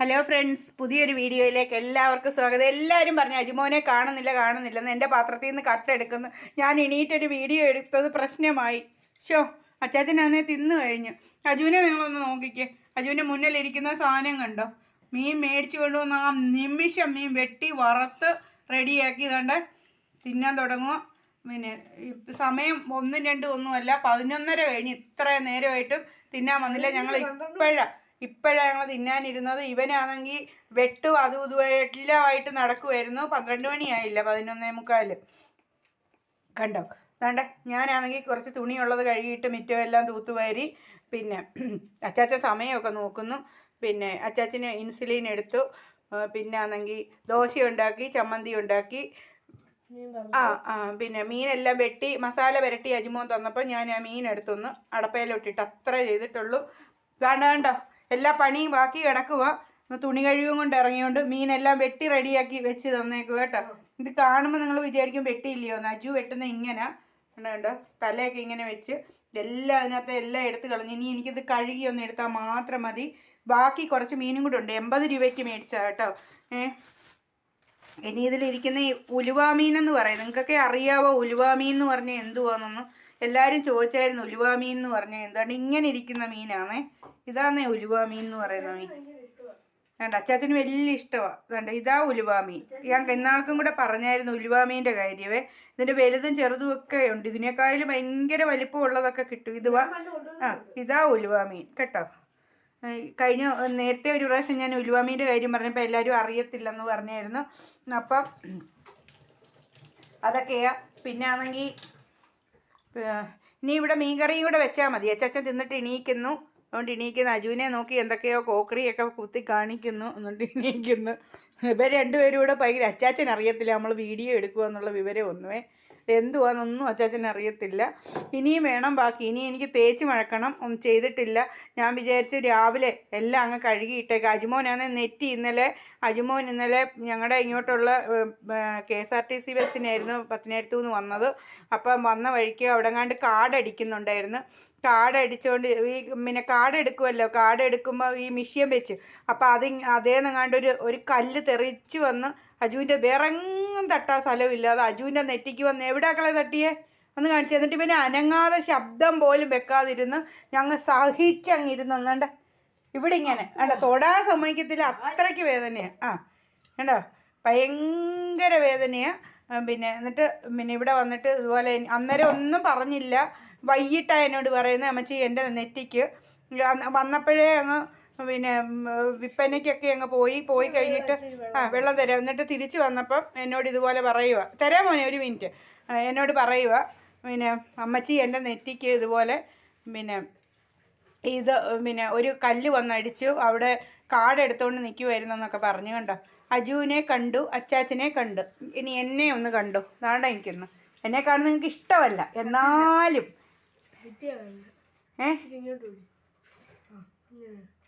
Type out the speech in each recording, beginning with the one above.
Hello friends പുതിയൊരു വീഡിയോയിലേക്ക് എല്ലാവർക്കും സ്വാഗതം. എല്ലാവരും പറഞ്ഞു അജിമോനെ കാണുന്നില്ല കാണുന്നില്ലെന്ന് എന്റെ പാത്രത്തിൽ നിന്ന് കട്ടെടുക്കുന്നു ഞാൻ എണീറ്റൊരു വീഡിയോ എടുത്തത് പ്രശ്നമായി. ഷോ അച്ചാച്ചനാന്നേ തിന്നു കഴിഞ്ഞു. അജുവിനെ നിങ്ങളൊന്ന് നോക്കിക്കേ. അജുവിന്റെ മുന്നിലിരിക്കുന്ന സാധനം കണ്ടോ? മീൻ മേടിച്ചു കൊണ്ടുവന്ന് ആ നിമിഷം മീൻ വെട്ടി വറുത്ത് റെഡിയാക്കി. ഇതാണ്ട് തിന്നാൻ തുടങ്ങുക പിന്നെ സമയം ഒന്നും രണ്ടും ഒന്നുമല്ല. പതിനൊന്നര കഴിഞ്ഞ് ഇത്ര നേരമായിട്ടും തിന്നാൻ വന്നില്ല. ഞങ്ങൾ ഇപ്പോഴാണ് ഇപ്പോഴാണ് തിന്നാനിരുന്നത്. ഇവനാണെങ്കിൽ വെട്ടും. അതും ഇതും എല്ലാമായിട്ട് നടക്കുമായിരുന്നു പന്ത്രണ്ട് മണിയായില്ല പതിനൊന്നേ മുക്കാൽ. കണ്ടോ? വേണ്ട ഞാനാണെങ്കിൽ കുറച്ച് തുണിയുള്ളത് കഴുകിയിട്ട് മിറ്റം എല്ലാം തൂത്തുവാരി പിന്നെ അച്ചാച്ച സമയമൊക്കെ നോക്കുന്നു. പിന്നെ അച്ചാച്ചന് ഇൻസുലിൻ എടുത്തു. പിന്നെ ആണെങ്കിൽ ദോശ ഉണ്ടാക്കി ചമ്മന്തി ഉണ്ടാക്കി ആ ആ പിന്നെ മീനെല്ലാം വെട്ടി മസാല പുരട്ടി അജിമോൻ തന്നപ്പോൾ ഞാൻ ആ മീൻ എടുത്തൊന്ന് അടപ്പയിലോട്ടിട്ട് അത്ര ചെയ്തിട്ടുള്ളൂ. വേണ്ട വേണ്ട. എല്ലാ പണിയും ബാക്കി കിടക്കുക തുണി കഴിവും കൊണ്ട് ഇറങ്ങിയോണ്ട് മീനെല്ലാം വെട്ടി റെഡിയാക്കി വെച്ച് തന്നേക്കുക കേട്ടോ. ഇത് കാണുമ്പോൾ നിങ്ങൾ വിചാരിക്കും വെട്ടിയില്ലയോ? നജു വെട്ടുന്ന ഇങ്ങനെ. കണ്ടോ തലയൊക്കെ ഇങ്ങനെ വെച്ച് എല്ലാം അതിനകത്ത് എല്ലാം എടുത്ത് കളഞ്ഞു. ഇനി എനിക്കിത് കഴുകി ഒന്ന് എടുത്താൽ മാത്രം മതി. ബാക്കി കുറച്ച് മീനും കൂടെ ഉണ്ട്. എൺപത് രൂപയ്ക്ക് മേടിച്ചാ കേട്ടോ. ഏഹ് ഇനി ഇതിലിരിക്കുന്ന ഈ ഉലുവാമീൻ എന്ന് പറയും. നിങ്ങൾക്കൊക്കെ അറിയാവോ ഉലുവാമീൻ എന്ന് പറഞ്ഞാൽ എന്തുവാന്നൊന്നും? എല്ലാവരും ചോദിച്ചായിരുന്നു ഉലുവാമീൻ എന്ന് പറഞ്ഞാൽ എന്താണ്? ഇങ്ങനെ ഇരിക്കുന്ന മീനാണേ. ഇതാന്നേ ഉലുവാമീൻ എന്ന് പറയുന്ന മീൻ. വേണ്ട അച്ചാച്ചന് വലിയ ഇഷ്ടമാണ് വേണ്ട ഇതാ ഉലുവാമീൻ. ഞാൻ എന്നാൾക്കും കൂടെ പറഞ്ഞായിരുന്നു ഉലുവാമീന്റെ കാര്യമേ ഇതിന്റെ വലുതും ചെറുതും ഒക്കെ ഉണ്ട്. ഇതിനേക്കാളും ഭയങ്കര വലിപ്പമുള്ളതൊക്കെ കിട്ടും. ഇതുവാ ആ ഇതാ ഉലുവാമീൻ. കേട്ടോ? കഴിഞ്ഞ നേരത്തെ ഒരു പ്രാവശ്യം ഞാൻ ഉലുവാമീന്റെ കാര്യം പറഞ്ഞപ്പോൾ എല്ലാവരും അറിയത്തില്ലെന്ന് പറഞ്ഞായിരുന്നു. അപ്പം അതൊക്കെയാ. പിന്നെ ആണെങ്കിൽ ഇനി ഇവിടെ മീൻകറിയും കൂടെ വെച്ചാൽ മതി. അച്ചച്ചൻ തിന്നിട്ട് ഇണീക്കുന്നു അതുകൊണ്ട് ഇണീക്കുന്നു അജുവിനെ നോക്കി എന്തൊക്കെയോ കോക്കറിയൊക്കെ കുത്തി കാണിക്കുന്നു. എന്നിട്ട് ഇണീക്കുന്നു ഇവർ രണ്ടുപേരും കൂടെ ഭയങ്കര അച്ചാച്ചൻ അറിയത്തില്ല. നമ്മൾ വീഡിയോ എടുക്കുക എന്നുള്ള വിവരം ഒന്നുമേ. എന്തുവാന്നൊന്നും അച്ചാച്ചൻ അറിയത്തില്ല. ഇനിയും വേണം ബാക്കി. ഇനി എനിക്ക് തേച്ച് മഴക്കണം. ഒന്നും ചെയ്തിട്ടില്ല. ഞാൻ വിചാരിച്ച് രാവിലെ എല്ലാം അങ്ങ് കഴുകിയിട്ടേക്ക്. അജുമോനാണ് നെറ്റി ഇന്നലെ അജുമോൻ ഇന്നലെ ഞങ്ങളുടെ ഇങ്ങോട്ടുള്ള K S R T C ബസ്സിനായിരുന്നു പത്തനായിരത്തു നിന്ന് വന്നത്. അപ്പം വന്ന വഴിക്ക് അവിടെ കണ്ട് അടിക്കുന്നുണ്ടായിരുന്നു കാർഡ് അടിച്ചുകൊണ്ട് ഈ പിന്നെ എടുക്കുമല്ലോ കാർഡ് എടുക്കുമ്പോൾ ഈ മിഷ്യൻ വെച്ച്. അപ്പോൾ അത് അതേന്നെങ്ങാണ്ട് ഒരു ഒരു കല്ല് തെറിച്ച് വന്ന് അജുവിന്റെ വേറെങ്ങും തട്ടാ സ്ഥലമില്ലാതെ അജുവിന്റെ നെറ്റിക്ക് വന്ന് എവിടെയാക്കളെ തട്ടിയേ? ഒന്ന് കാണിച്ചു എന്നിട്ട് പിന്നെ അനങ്ങാതെ ശബ്ദം പോലും വെക്കാതിരുന്ന് ഞങ്ങൾ സഹിച്ചങ്ങിരുന്ന് എന്നുണ്ട് ഇവിടെ ഇങ്ങനെ. വേണ്ട തൊടാൻ സമ്മതിക്കത്തില്ല. അത്രയ്ക്ക് വേദനയാണ് ആ കണ്ടോ? ഭയങ്കര വേദനയാണ് പിന്നെ എന്നിട്ട് പിന്നെ ഇവിടെ വന്നിട്ട് ഇതുപോലെ അന്നേരം ഒന്നും പറഞ്ഞില്ല. വൈകിട്ടാണ് എന്നോട് പറയുന്നത് അമ്മച്ചി എന്റെ നെറ്റിക്ക് വന്നപ്പോഴേ അങ്ങ് പിന്നെ വിപ്പനയ്ക്കൊക്കെ വിൽപ്പനയ്ക്കൊക്കെ അങ്ങ് പോയി പോയി കഴിഞ്ഞിട്ട് ആ വെള്ളം തരാം. എന്നിട്ട് തിരിച്ചു വന്നപ്പം എന്നോട് ഇതുപോലെ പറയുക തരാം മോനെ ഒരു മിനിറ്റ്. എന്നോട് പറയുക പിന്നെ അമ്മച്ചി എന്റെ നെറ്റിക്ക് ഇതുപോലെ പിന്നെ ഇത് പിന്നെ ഒരു കല്ല് വന്നടിച്ചു. അവിടെ കാർഡ് എടുത്തുകൊണ്ട് നിൽക്കുമായിരുന്നെന്നൊക്കെ പറഞ്ഞു കണ്ടോ? അജുവിനെ കണ്ടു അച്ചാച്ചനെ കണ്ടു. ഇനി എന്നെ ഒന്ന് കണ്ടു. അതാണ്ട എനിക്കൊന്ന്. എന്നെ കാണുന്ന നിങ്ങൾക്ക് ഇഷ്ടമല്ല. എന്നാലും. ഏ?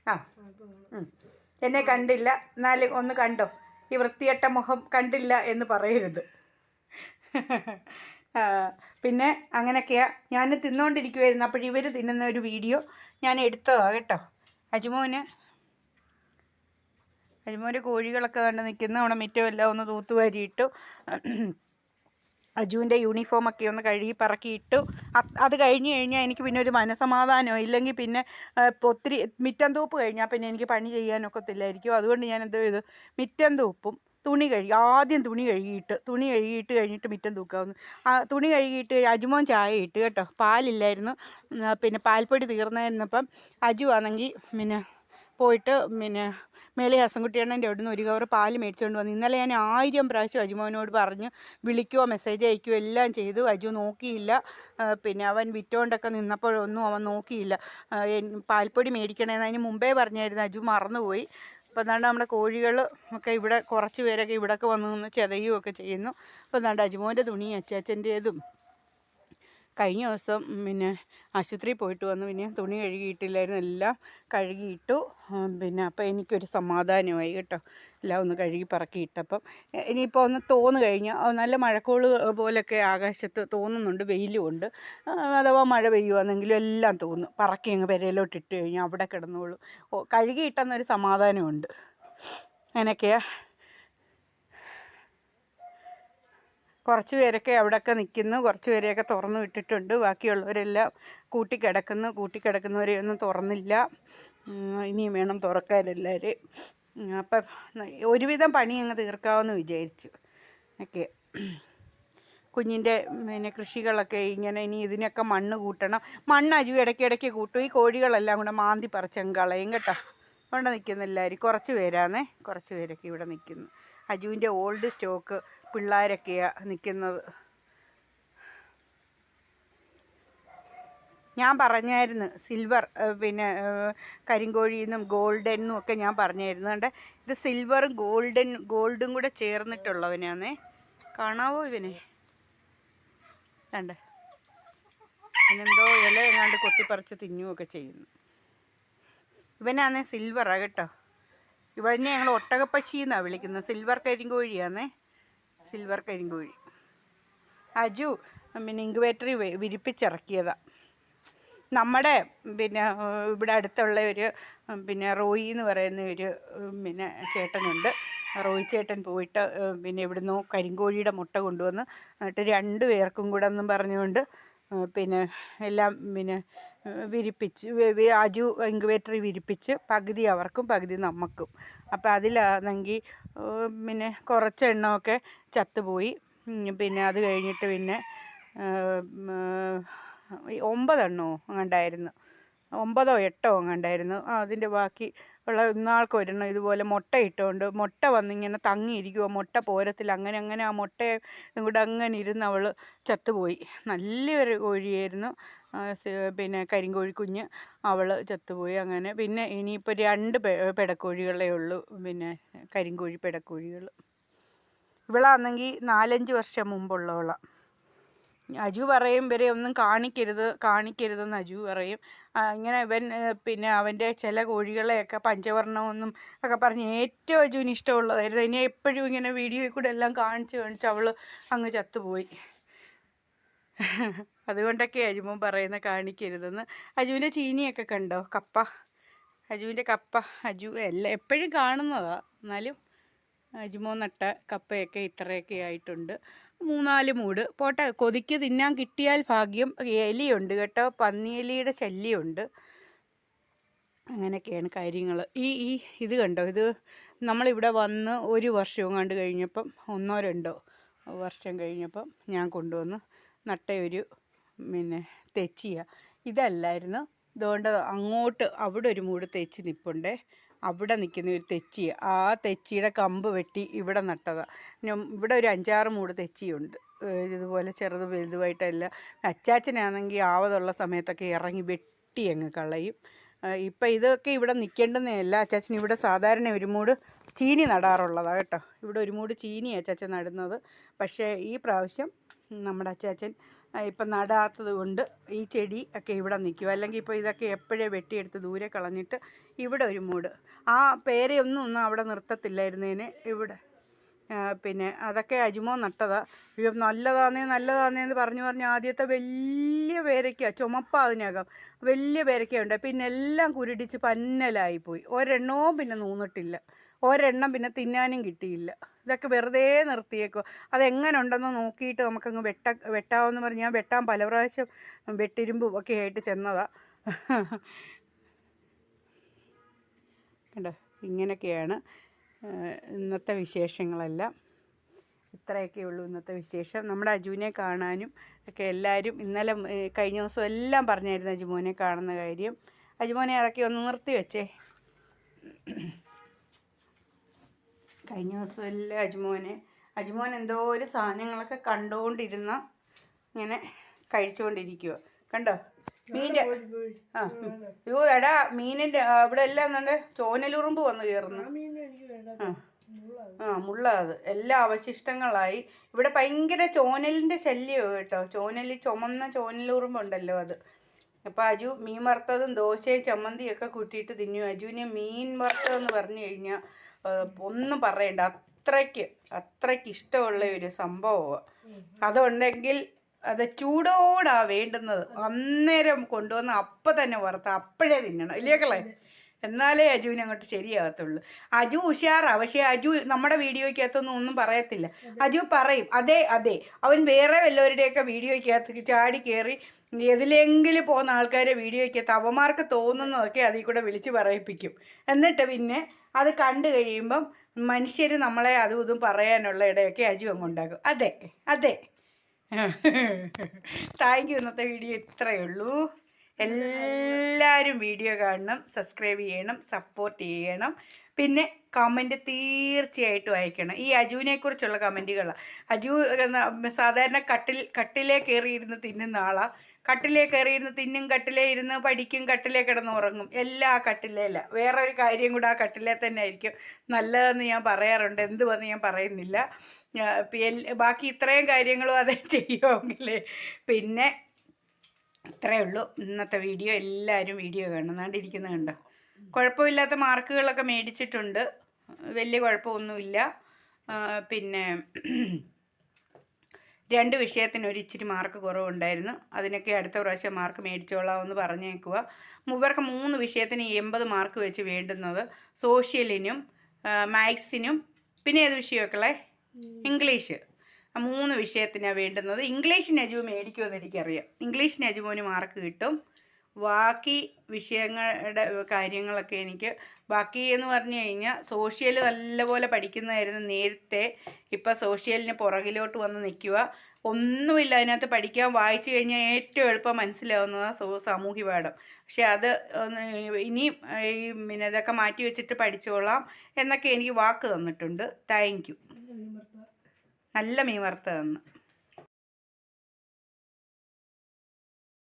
ആ. എന്നെ കണ്ടില്ല. എന്നാലും ഒന്ന് കണ്ടോ? ഈ വൃത്തിയട്ട മുഖം കണ്ടില്ല എന്ന് പറയരുത്. പിന്നെ അങ്ങനെയൊക്കെയാ. ഞാൻ തിന്നുകൊണ്ടിരിക്കുമായിരുന്നു അപ്പോൾ ഇവർ തിന്നുന്ന ഒരു വീഡിയോ ഞാൻ എടുത്തതാണ് കേട്ടോ. അജ്മോന് അജുമോന്റെ കോഴികളൊക്കെ കണ്ട് നിൽക്കുന്ന അവിടെ മുറ്റമെല്ലാം ഒന്ന് തൂത്തുവാരിയിട്ടു. അജുവിന്റെ യൂണിഫോമൊക്കെ ഒന്ന് കഴുകി പറക്കിയിട്ടു. അത് കഴിഞ്ഞ് കഴിഞ്ഞാൽ എനിക്ക് പിന്നെ ഒരു മനസമാധാനമോ ഇല്ലെങ്കിൽ പിന്നെ ഒത്തിരി മിറ്റം തൂപ്പ് കഴിഞ്ഞാൽ പിന്നെ എനിക്ക് പണി ചെയ്യാനൊക്കത്തില്ലായിരിക്കും. അതുകൊണ്ട് ഞാൻ എന്തോ ചെയ്തു? മിറ്റം തൂപ്പും തുണി കഴുകി ആദ്യം തുണി കഴുകിയിട്ട് തുണി കഴുകിയിട്ട് കഴിഞ്ഞിട്ട് മിറ്റം തൂക്കാവുന്നു. ആ തുണി കഴുകിയിട്ട് അജുമോൻ ചായ ഇട്ട് കേട്ടോ. പാലില്ലായിരുന്നു. പിന്നെ പാൽപ്പൊടി തീർന്നായിരുന്നപ്പം അജു ആണെങ്കിൽ പിന്നെ പോയിട്ട് പിന്നെ മേളി ഹസൻകുട്ടിയണ്ണന്റെ അവിടെ നിന്ന് ഒരു കവർ പാൽ മേടിച്ചുകൊണ്ട് വന്നു. ഇന്നലെ ഞാൻ ആയിരം പ്രാവശ്യം അജുമോനോട് പറഞ്ഞു വിളിക്കുവോ മെസ്സേജ് അയക്കുകയോ എല്ലാം ചെയ്തു. അജു നോക്കിയില്ല. പിന്നെ അവൻ വിറ്റോണ്ടൊക്കെ നിന്നപ്പോഴൊന്നും അവൻ നോക്കിയില്ല. പാൽപ്പൊടി മേടിക്കണേന്ന് അതിന് മുമ്പേ പറഞ്ഞായിരുന്നു. അജു മറന്നുപോയി. അപ്പോൾ എന്താണ്ട് നമ്മുടെ കോഴികൾ ഒക്കെ ഇവിടെ കുറച്ച് പേരൊക്കെ ഇവിടെയൊക്കെ വന്ന് നിന്ന് ചെതയുമൊക്കെ ചെയ്യുന്നു. അപ്പോൾ എന്താണ്ട് അജുമോന്റെ തുണി അച്ചാച്ചന്റേതും കഴിഞ്ഞ ദിവസം പിന്നെ ആശുപത്രിയിൽ പോയിട്ട് വന്ന് പിന്നെ തുണി കഴുകിയിട്ടില്ലായിരുന്നു. എല്ലാം കഴുകിയിട്ടു. പിന്നെ അപ്പോൾ എനിക്കൊരു സമാധാനമായി കേട്ടോ. എല്ലാം ഒന്ന് കഴുകി പറക്കിയിട്ടപ്പം ഇനിയിപ്പോൾ ഒന്ന് തോന്നു കഴിഞ്ഞാൽ നല്ല മഴക്കോൾ പോലൊക്കെ ആകാശത്ത് തോന്നുന്നുണ്ട് വെയിലും ഉണ്ട്. അഥവാ മഴ പെയ്യുവാണെങ്കിലും എല്ലാം തോന്നും. പറക്കി അങ്ങ് പെരയിലോട്ട് ഇട്ട് കഴിഞ്ഞാൽ അവിടെ കിടന്നോളൂ. കഴുകിയിട്ടെന്നൊരു സമാധാനമുണ്ട്. അങ്ങനെയൊക്കെയാ കുറച്ച് പേരൊക്കെ അവിടെയൊക്കെ നിൽക്കുന്നു. കുറച്ച് പേരെയൊക്കെ തുറന്നു വിട്ടിട്ടുണ്ട്. ബാക്കിയുള്ളവരെല്ലാം കൂട്ടിക്കിടക്കുന്നു കൂട്ടിക്കിടക്കുന്നവരെ ഒന്നും തുറന്നില്ല. ഇനിയും വേണം തുറക്കാൻ എല്ലാവരും അപ്പം ഒരുവിധം പണി അങ്ങ് തീർക്കാമെന്ന് വിചാരിച്ചു. ഒക്കെ. കുഞ്ഞിന്റെ പിന്നെ കൃഷികളൊക്കെ ഇങ്ങനെ ഇനി ഇതിനൊക്കെ മണ്ണ് കൂട്ടണം. മണ്ണ് അജു ഇടയ്ക്കിടയ്ക്ക് കൂട്ടും. ഈ കോഴികളെല്ലാം കൂടെ മാന്തി പറിച്ചങ്ങ് കളയും കേട്ടോ. ഇവിടെ നിൽക്കുന്ന എല്ലാവരും. കുറച്ച് പേരാന്നേ. കുറച്ച് പേരൊക്കെ ഇവിടെ നിൽക്കുന്നു. അജുവിന്റെ ഓൾഡ് സ്റ്റോക്ക് പിള്ളേരൊക്കെയാണ് നിൽക്കുന്നത് ഞാൻ പറഞ്ഞായിരുന്നു സിൽവർ പിന്നെ കരിങ്കോഴിയിൽ നിന്നും ഗോൾഡൻ എന്നും ഒക്കെ ഞാൻ പറഞ്ഞായിരുന്നു. കണ്ട്? ഇത് സിൽവറും ഗോൾഡൻ ഗോൾഡും കൂടെ ചേർന്നിട്ടുള്ളവനാന്നേ. കാണാവോ ഇവനെ? കണ്ട്? ഇവനെന്തോ ഇല എങ്ങാണ്ട് കൊത്തിപ്പറിച്ച് തിന്നുമൊക്കെ ചെയ്യുന്നു. ഇവനാന്നേ സിൽവറാണ് കേട്ടോ. ഇവനെ ഞങ്ങൾ ഒട്ടകപ്പക്ഷി എന്നാണ് വിളിക്കുന്നത് സിൽവർ കരിങ്കോഴിയാണേ സിൽവർ കരിങ്കോഴി. അജു പിന്നെ ഇൻക്യുബേറ്ററിൽ വിരിപ്പിച്ചിറക്കിയതാ. നമ്മുടെ പിന്നെ ഇവിടെ അടുത്തുള്ള ഒരു പിന്നെ റോയി എന്ന് പറയുന്ന ഒരു പിന്നെ ചേട്ടനുണ്ട്. റോയി ചേട്ടൻ പോയിട്ട് പിന്നെ ഇവിടുന്ന് കരിങ്കോഴിയുടെ മുട്ട കൊണ്ടുവന്ന് എന്നിട്ട് രണ്ട് പേർക്കും കൂടെ എന്നും പറഞ്ഞുകൊണ്ട് പിന്നെ എല്ലാം പിന്നെ വിരിപ്പിച്ച് അജു ഇൻക്യുബേറ്ററിൽ വിരിപ്പിച്ച് പകുതി അവർക്കും പകുതി നമുക്കും അപ്പോൾ അതിലാണെങ്കിൽ പിന്നെ കുറച്ചെണ്ണമൊക്കെ ചത്തുപോയി. പിന്നെ അത് കഴിഞ്ഞിട്ട് പിന്നെ ഒമ്പതെണ്ണമോ അങ്ങണ്ടായിരുന്നു. ഒമ്പതോ എട്ടോ അങ്ങണ്ടായിരുന്നു ആ അതിന്റെ ബാക്കി ഉള്ള ഇന്നാൾക്ക് ഒരെണ്ണം ഇതുപോലെ മുട്ട ഇട്ടുകൊണ്ട് മുട്ട വന്നിങ്ങനെ തങ്ങിയിരിക്കുമോ മുട്ട പോരത്തില്ല അങ്ങനെ അങ്ങനെ ആ മുട്ടയെ കൂടെ അങ്ങനെ ഇരുന്ന് അവൾ ചത്തുപോയി. നല്ലൊരു കോഴിയായിരുന്നു. പിന്നെ കരിങ്കോഴി കുഞ്ഞ് അവൾ ചത്തുപോയി അങ്ങനെ. പിന്നെ ഇനിയിപ്പോൾ രണ്ട് പെടക്കോഴികളേ ഉള്ളൂ. പിന്നെ കരിങ്കോഴി പെടക്കോഴികൾ ഇവളാണെങ്കിൽ നാലഞ്ച് വർഷം മുമ്പുള്ളവളാണ് അജു പറയും ഇവരെ ഒന്നും കാണിക്കരുത് കാണിക്കരുതെന്ന് അജു പറയും. ഇങ്ങനെ ഇവൻ പിന്നെ അവന്റെ ചില കോഴികളെയൊക്കെ പഞ്ചവർണമെന്നും ഒക്കെ പറഞ്ഞ് ഏറ്റവും അജുവിന് ഇഷ്ടമുള്ളതായിരുന്നു. ഇനി എപ്പോഴും ഇങ്ങനെ വീഡിയോയിൽ കൂടെ എല്ലാം കാണിച്ച് കാണിച്ച് അവൾ അങ്ങ് ചത്തുപോയി. അതുകൊണ്ടൊക്കെ അജുമോൻ പറയുന്ന കാണിക്കരുതെന്ന്. അജുവിന്റെ ചീനിയൊക്കെ കണ്ടോ? കപ്പ. അജുവിന്റെ കപ്പ. അജു എല്ലാം എപ്പോഴും കാണുന്നതാണ് എന്നാലും അജുമോൻ നട്ട കപ്പയൊക്കെ ഇത്രയൊക്കെ ആയിട്ടുണ്ട്. മൂന്നാൽ മൂട്. പോട്ടെ കൊതിക്ക് തിന്നാൻ കിട്ടിയാൽ ഭാഗ്യം. എലിയുണ്ട് കേട്ടോ. പന്നിയെലിയുടെ ശല്യമുണ്ട്. അങ്ങനെയൊക്കെയാണ് കാര്യങ്ങൾ. ഈ ഈ ഇത് കണ്ടോ? ഇത് നമ്മളിവിടെ വന്ന് ഒരു വർഷവും കണ്ട് കഴിഞ്ഞപ്പം ഒന്നോ രണ്ടോ വർഷം കഴിഞ്ഞപ്പം ഞാൻ കൊണ്ടുവന്ന് നട്ട ഒരു പിന്നെ തെച്ചിയ. ഇതല്ലായിരുന്നു. ഇതുകൊണ്ട് അങ്ങോട്ട് അവിടെ ഒരു മൂട് തെച്ചി നിൽപ്പുണ്ടേ അവിടെ നിൽക്കുന്ന ഒരു തെച്ചി. ആ തെച്ചിയുടെ കമ്പ് വെട്ടി ഇവിടെ നട്ടതാണ് ഇവിടെ ഒരു അഞ്ചാറ് മൂട് തെച്ചിയുണ്ട്. ഇതുപോലെ ചെറുത് വലുതുമായിട്ടല്ല അച്ചാച്ചനാണെങ്കിൽ ആവതുള്ള സമയത്തൊക്കെ ഇറങ്ങി വെട്ടി അങ്ങ് കളയും. ഇപ്പം ഇതൊക്കെ ഇവിടെ നിൽക്കേണ്ടുന്നതല്ല അച്ചാച്ചൻ ഇവിടെ സാധാരണ ഒരു മൂട് ചീനി നടാറുള്ളതാണ് കേട്ടോ. ഇവിടെ ഒരു മൂട് ചീനി അച്ചാച്ചൻ നടുന്നത്. പക്ഷേ ഈ പ്രാവശ്യം നമ്മുടെ അച്ചാച്ചൻ ഇപ്പം നടാത്തത് കൊണ്ട് ഈ ചെടി ഒക്കെ ഇവിടെ നിൽക്കും. അല്ലെങ്കിൽ ഇപ്പോൾ ഇതൊക്കെ എപ്പോഴേ വെട്ടിയെടുത്ത് ദൂരെ കളഞ്ഞിട്ട് ഇവിടെ ഒരു മൂട്. ആ പേരെയൊന്നും ഒന്നും അവിടെ നിർത്തത്തില്ലായിരുന്നേന് ഇവിടെ. പിന്നെ അതൊക്കെ അജുമോ നട്ടതാ. അയ്യോ നല്ലതാന്നേ നല്ലതാന്നേ എന്ന് പറഞ്ഞു പറഞ്ഞ് ആദ്യത്തെ വലിയ പേരയ്ക്ക ചുമപ്പ അതിനകം. വലിയ പേരയ്ക്കയുണ്ട് പിന്നെ എല്ലാം കുരുടിച്ച് പന്നലായിപ്പോയി. ഒരെണ്ണവും പിന്നെ നൂന്നിട്ടില്ല. ഒരെണ്ണം പിന്നെ തിന്നാനും കിട്ടിയില്ല. ഇതൊക്കെ വെറുതെ നിർത്തിയേക്കോ. അതെങ്ങനെ ഉണ്ടെന്ന് നോക്കിയിട്ട് നമുക്കങ്ങ് വെട്ട വെട്ടാമെന്ന് പറഞ്ഞ് ഞാൻ വെട്ടാൻ പല പ്രാവശ്യം വെട്ടിരുമ്പും ഒക്കെ ആയിട്ട് ചെന്നതാണ് കണ്ടോ? ഇങ്ങനെയൊക്കെയാണ് ഇന്നത്തെ വിശേഷങ്ങളെല്ലാം. ഇത്രയൊക്കെ ഉള്ളൂ ഇന്നത്തെ വിശേഷം. നമ്മുടെ അജുവിനെ കാണാനും ഒക്കെ എല്ലാവരും ഇന്നലെ കഴിഞ്ഞ ദിവസം എല്ലാം പറഞ്ഞായിരുന്നു അജുമോനെ കാണുന്ന കാര്യം. അജുമോനെ അതൊക്കെ ഒന്ന് നിർത്തി വെച്ചേ. കഴിഞ്ഞ ദിവസം എല്ലാം അജ്മോനെ? അജ്മോൻ എന്തോ ഒരു സാധനങ്ങളൊക്കെ കണ്ടുകൊണ്ടിരുന്ന ഇങ്ങനെ കഴിച്ചുകൊണ്ടിരിക്കുക കണ്ടോ? മീന്റെ ആ അയ്യോ എടാ മീനിന്റെ അവിടെ എല്ലാം എന്നുണ്ട് ചോനലുറുമ്പ് വന്ന് കയറുന്നു. ആ ആ. മുള്ള അത് എല്ലാ അവശിഷ്ടങ്ങളായി. ഇവിടെ ഭയങ്കര ചോനലിന്റെ ശല്യമോ കേട്ടോ. ചോനൽ ചുമന്ന ചോനലുറുമ്പുണ്ടല്ലോ അത്. അപ്പോൾ അജു മീൻ വറുത്തതും ദോശയും ചമ്മന്തിയൊക്കെ കൂട്ടിയിട്ട് തിന്നു അജുവിന് മീൻ വറുത്തതെന്ന് പറഞ്ഞു കഴിഞ്ഞാൽ ഒന്നും പറയണ്ട. അത്രയ്ക്ക് അത്രയ്ക്ക് ഇഷ്ടമുള്ള ഒരു സംഭവമാണ് അതുണ്ടെങ്കിൽ അത് ചൂടോടാ വേണ്ടുന്നത്. അന്നേരം കൊണ്ടുവന്ന് അപ്പം തന്നെ വറുത്ത അപ്പോഴേ തിന്നണം. ഇല്ലേക്കളെ എന്നാലേ അജുവിനെ അങ്ങോട്ട് ശരിയാകത്തുള്ളൂ. അജു ഉഷാറാ പക്ഷേ അജു നമ്മുടെ വീഡിയോയ്ക്കകത്തൊന്നും ഒന്നും പറയത്തില്ല. അജു പറയും അതെ അതെ. അവൻ വേറെ വല്ലവരുടെയൊക്കെ വീഡിയോയ്ക്കകത്ത് ചാടി കയറി എതിലെങ്കിലും പോകുന്ന ആൾക്കാരെ വീഡിയോയ്ക്കകത്ത് അവന്മാർക്ക് തോന്നുന്നതൊക്കെ അതിൽ കൂടെ വിളിച്ച് പറയിപ്പിക്കും. എന്നിട്ട് പിന്നെ അത് കണ്ടു കഴിയുമ്പം മനുഷ്യർ നമ്മളെ അതും ഇതും പറയാനുള്ള ഇടയൊക്കെ അജു അങ്ങ് അതെ അതെ. താങ്ക് യു ഇന്നത്തെ വീഡിയോ ഇത്രയേ ഉള്ളൂ. എല്ലാവരും വീഡിയോ കാണണം സബ്സ്ക്രൈബ് ചെയ്യണം സപ്പോർട്ട് ചെയ്യണം. പിന്നെ കമന്റ് തീർച്ചയായിട്ടും അയക്കണം. ഈ അജുവിനെ കുറിച്ചുള്ള കമന്റുകളാണ് അജു സാധാരണ കട്ടിൽ കട്ടിലേ കയറിയിരുന്ന് തിന്നുന്ന ആളാണ് കട്ടിലേ കയറിയിരുന്ന് തിന്നും കട്ടിലേ ഇരുന്ന് പഠിക്കും കട്ടിലേ കിടന്ന് ഉറങ്ങും. എല്ലാ കട്ടിലേല. വേറൊരു കാര്യം കൂടെ ആ കട്ടിലേ തന്നെ ആയിരിക്കും. നല്ലതെന്ന് ഞാൻ പറയാറുണ്ട്. എന്തുവെന്ന് ഞാൻ പറയുന്നില്ല. ബാക്കി ഇത്രയും കാര്യങ്ങളും അതേ ചെയ്യുമെങ്കിൽ പിന്നെ ഇത്രയേ ഉള്ളൂ. ഇന്നത്തെ വീഡിയോ എല്ലാവരും വീഡിയോ കാണണം നാണ്ടിരിക്കുന്നത് കണ്ടോ? കുഴപ്പമില്ലാത്ത മാർക്കുകളൊക്കെ മേടിച്ചിട്ടുണ്ട്. വലിയ കുഴപ്പമൊന്നുമില്ല. പിന്നെ രണ്ട് വിഷയത്തിന് ഒരു ഇച്ചിരി മാർക്ക് കുറവുണ്ടായിരുന്നു. അതിനൊക്കെ അടുത്ത പ്രാവശ്യം മാർക്ക് മേടിച്ചോളാമെന്ന് പറഞ്ഞേക്കുക ഇവർക്ക് മൂന്ന് വിഷയത്തിന് എൺപത് മാർക്ക് വെച്ച് വേണ്ടുന്നത് സോഷ്യലിനും മാത്സിനും പിന്നെ ഏത് വിഷയമൊക്കെ ഇംഗ്ലീഷ്. മൂന്ന് വിഷയത്തിനാണ് വേണ്ടുന്നത്. ഇംഗ്ലീഷ് അജുവ് മേടിക്കുമെന്ന് എനിക്കറിയാം. ഇംഗ്ലീഷ് നജുവിന് മാർക്ക് കിട്ടും. ബാക്കി വിഷയങ്ങളുടെ കാര്യങ്ങളൊക്കെ എനിക്ക് ബാക്കി എന്ന് പറഞ്ഞു കഴിഞ്ഞാൽ സോഷ്യൽ നല്ലപോലെ പഠിക്കുന്നതായിരുന്നു നേരത്തെ. ഇപ്പം സോഷ്യലിന് പുറകിലോട്ട് വന്ന് നിൽക്കുക ഒന്നുമില്ല അതിനകത്ത് പഠിക്കാൻ വായിച്ചു കഴിഞ്ഞാൽ ഏറ്റവും എളുപ്പം മനസ്സിലാവുന്നതാണ് സോ സാമൂഹ്യ പാഠം. പക്ഷെ അത് ഇനി ഇനിയും ഈ പിന്നെ ഇതൊക്കെ മാറ്റി വെച്ചിട്ട് പഠിച്ചോളാം എന്നൊക്കെ എനിക്ക് വാക്ക് തന്നിട്ടുണ്ട്. Thank you. നല്ല മീൻ വറുത്ത തന്നു